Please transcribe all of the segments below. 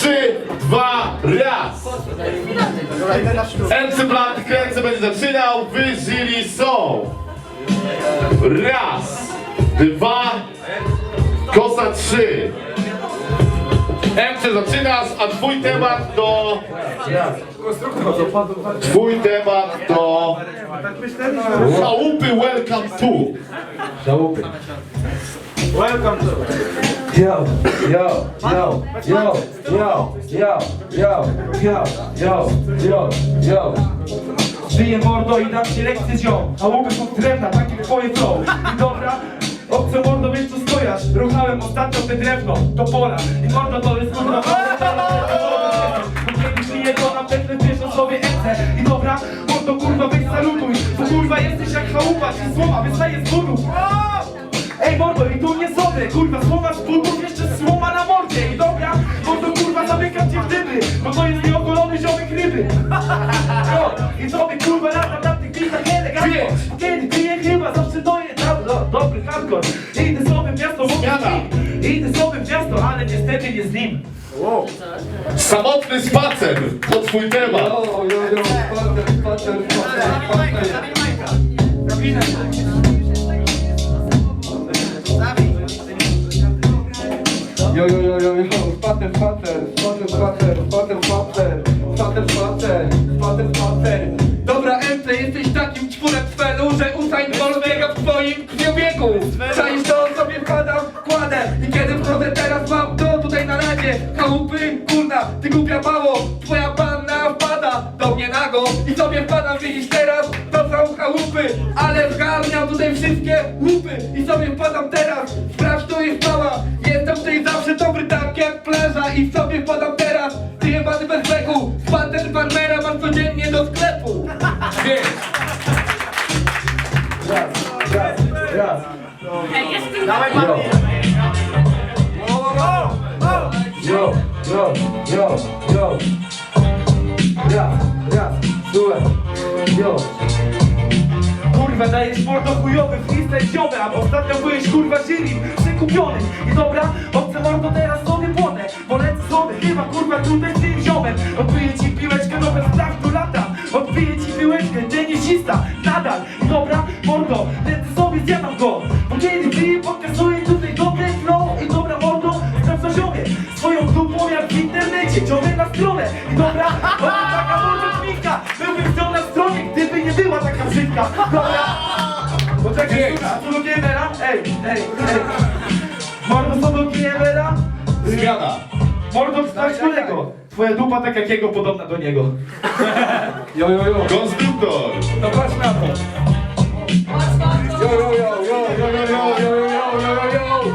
Trzy, dwa, raz. MC Blanty kręcę, będzie zaczynał. Wyżyli są. Raz, dwa, kosa trzy. MC zaczynasz, a twój temat to... Twój temat to... Chałupy welcome to. Yo, yo, yo, yo, yo, yo, yo, yo, yo, yo, yo. Żyję mordo i dam ci lekcję ziom A łupy są drewna, tak jak twoje flow. I dobra, obce mordo, wiesz co stojasz. Ruchałem ostatnio te drewno, to pola I mordo to jest kurwa żyję to na pewno wiesz sobie ece I dobra, mordo kurwa weź salutuj Bo kurwa jesteś jak chałupa, czy słoma wystaje z budu Ej mordo i tu nie sobie, kurwa słoma z butów, jeszcze słoma na mordzie. I dobra, mordo kurwa zamykam cię w dyby Bo to jest nieogolony ziomek ryby. Jo, I sobie kurwa latam na tych bitach elegancko. Kiedy piję chyba zawsze to jest do, do, dobry hardcore. Idę sobie w miasto, mówię Idę sobie w miasto, ale niestety nie z nim. Samotny spacer. To twój temat. Spacer, spacer, spacer, spacer, spacer, spacer, spacer, spacer. Dobra, MC, jesteś takim czwórem w felu, że Usain Bolt biega w twoim krwiobiegu. Czaisz to, sobie wpadam, kładę i kiedy wchodzę teraz mam to tutaj na razie. Chałupy, kurna, ty głupia mało, twoja panna wpada do mnie nago i sobie wpadam, widzisz teraz, to są chałupy, ale zgarniam tutaj wszystkie łupy i sobie wpadam teraz, i sobie wpadam teraz, ty jebany bez beku, spacer farmera mam codziennie do sklepu. Wiesz. Raz, raz, raz. Yo, yo, yo, yo. Raz, raz, słuchaj. Yo. Kurwa, dajesz mordo chujowy freestyle ziomy, a ostatnio byłeś kurwa jury przekupiony I dobra, obce mordo teraz sobie płonę Sobie chyba kurwa tutaj z tym ziomem. Odbiję ci piłeczkę, bez strach tu lata. Odbiję ci piłeczkę, tenisista, nadal. Dobra, mordo, lecę sobie, zjadam go. Bo kiedy ty pokazuję tutaj dobre flow I dobra, mordo, sprawdza ziomie. Swoją dupą jak w internecie, ciągle na stronę. I dobra, oto taka mordo śmiga Byłbym z nią na stronie, gdyby nie była taka brzydka. Dobra, poczekaj, co do Giemera? Ej, ej, ej. Mordo, co do Giemera? Zmiana. Mordo, wstać kolego Twoja dupa tak jak jego podobna do niego Jo, jo, jo Konstruktor. no patrz na to. Yo, yo, yo, yo, yo, yo, yo, yo, yo, yo, yo, yo.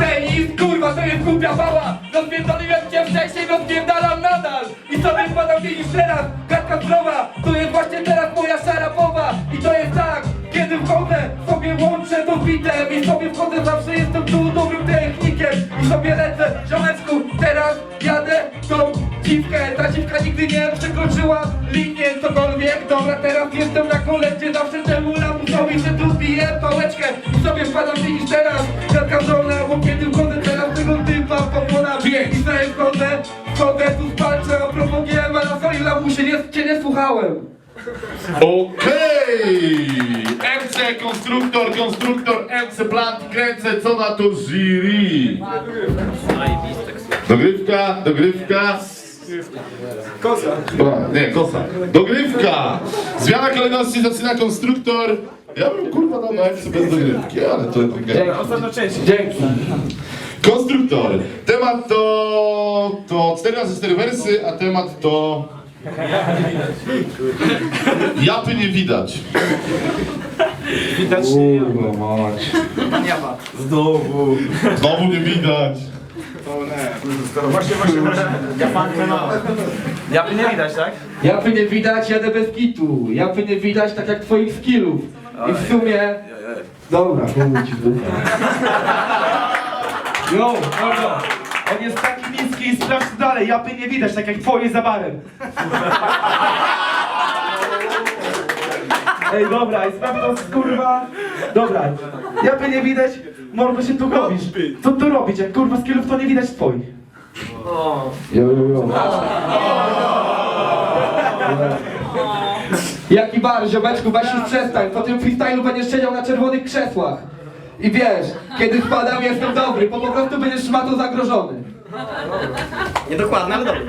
Tenis, kurwa, to jest głupia bała! Rozpierdoliłem cię wcześniej, rozpierdalam nadal! I sobie wpadam widzisz teraz, gadka zdrowa! To jest właśnie teraz moja szarapowa! I to jest tak, kiedy wchodzę, sobie łączę to bitem I sobie wchodzę, zawsze jestem tu dobrym technikiem I sobie lecę, tą dziwkę Ta dziwka nigdy nie przekroczyła linię cokolwiek Dobra, teraz jestem na kolendzie, zawsze temu lamusowi się tu biję pałeczkę I sobie wpadam, widzisz teraz, gadka żona Bo kiedy wchodzę teraz tego typa popłona I sobie wchodzę, wchodzę tu spalczę A propos GM, a na swojej lamusie nie, cię nie słuchałem Okej! MC, konstruktor, konstruktor, MC Plant, kręcę, co na to jury? Dogrywka, dogrywka. Kosa. Nie, kosa. Dogrywka! Zmiana kolejności zaczyna konstruktor. Ja bym kurwa dał na MC bez dogrywki, ale to okej. Dzięki Konstruktor. Temat to, to 4 razy 4 wersy, a temat to... Japy nie widać. Kurwa mać Znowu Znowu nie widać. Japy nie widać, tak? Japy nie widać, jadę bez kitu. Japy nie widać tak jak twoich skillów. I w sumie... Dobra, pomóż ci. Jo, mordo. On jest taki niski i sprawdź dalej. Japy nie widać tak jak twoje za barem. Ej, dobra, i sprawdź to kurwa. Dobra, Ja by nie widać, mordo się tu robisz. Co tu robić, jak kurwa skillów to nie widać twoich. Jo, jo, jo. Jaki bar, ziomeczku, weź już przestań. Po tym freestylu będziesz siedział na czerwonych krzesłach. I wiesz, kiedy wpadam jestem dobry, bo po prostu będziesz szmatą zagrożony. Niedokładne, ale dobre.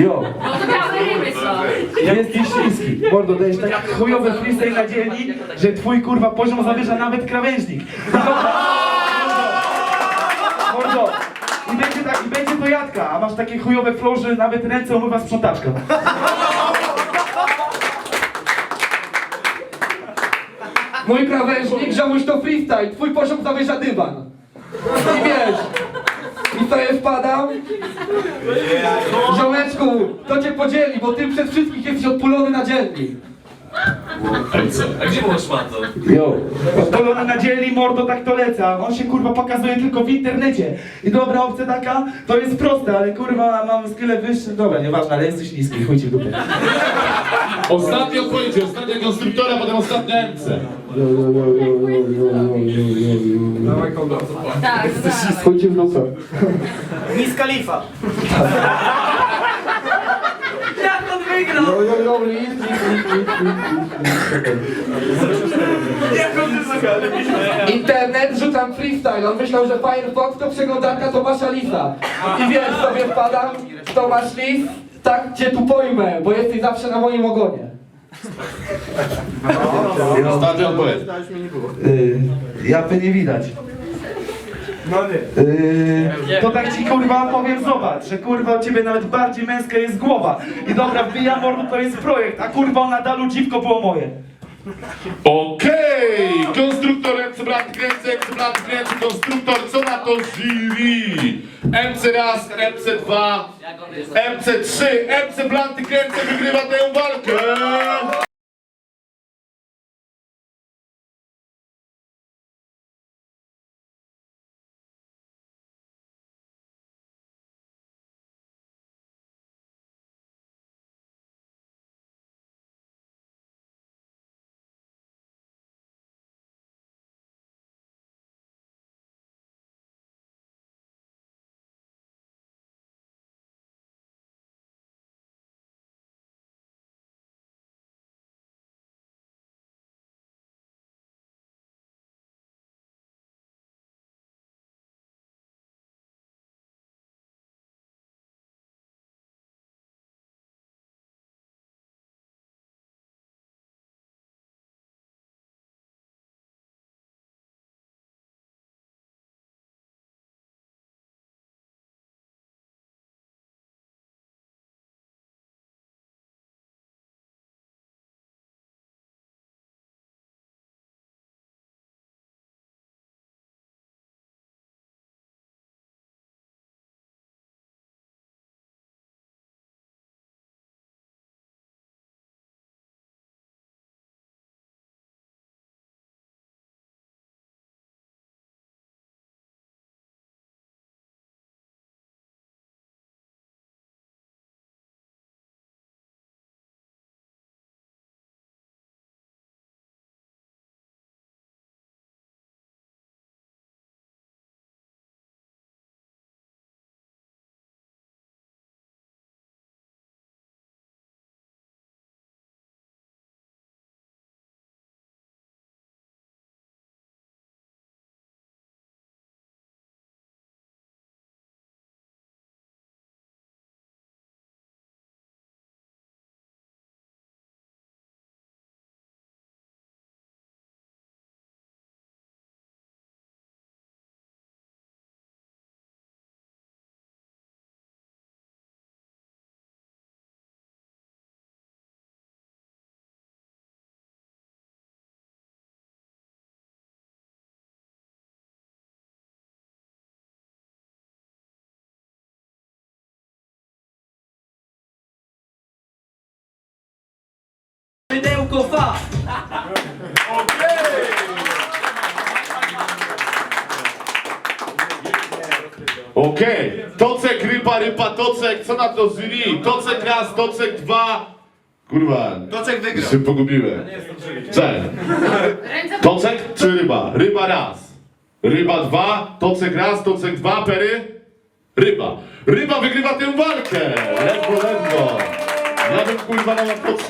Jo. No to białe ryby są. Jesteś śliski. Mordo, dajesz tak chujowy freestyle na dzielni, że twój kurwa poziom zawyża nawet krawężnik. Mordo, i będzie tak, i będzie to jadka, a masz takie chujowe flow, że nawet ręce umywa sprzątaczka. Mój krawężnik, ziomuś to freestyle, twój poziom zawyża dywan. I wiesz, i ja wpadam? Ziomeczku, to cię podzieli, bo ty przez wszystkich jesteś odpulony na dzielni. A gdzie było szmato? Jo. Odpalony na dzieli, mordo, tak to lecę, a on się kurwa pokazuje tylko w internecie. I dobra opcja taka, to jest proste, ale kurwa mam skille wyższe. Dobra, nieważne, ale jesteś niski, chuj ci w dupę. Ostatnia odpowiedź, ostatnia konstruktora, potem ostatnia MC. Tak, tak. Chuj ci w dupę. Miss Khalifa. Wygrał? Jo, jo, jo. Internet, rzucam freestyle, on myślał, że Firefox to przeglądarka Tomasza Lisa. I wiesz, sobie wpadam, Tomasz Lis, tak cię tu pojmę, bo jesteś zawsze na moim ogonie. Ostatnia odpowiedź. Yy, japy nie widać. Yy, to tak ci kurwa powiem, zobacz, że kurwa u ciebie nawet bardziej męska jest głowa. I dobra, wbijam mordu, to jest projekt, a kurwa na dalu dziwko było moje. Okej! Konstruktor MC Blank kręcę, MC Blank kręcę, konstruktor, co na to jury? MC raz, MC dwa, MC trzy, MC Blanty kręcę, wygrywa tę walkę! Mydełko fa! Okej, Tocek, rypa, rypa, Tocek, co na to jury? Tocek raz, Tocek dwa, Kurwa, Toczek wygrał. się pogubiłem. Cześć. Ręce Tocek czy ryba? Ryba raz. Ryba dwa, tocek raz, tocek dwa, pery. Ryba. Ryba wygrywa tę walkę. Ledwo, ledwo. Ja bym kurwa na pod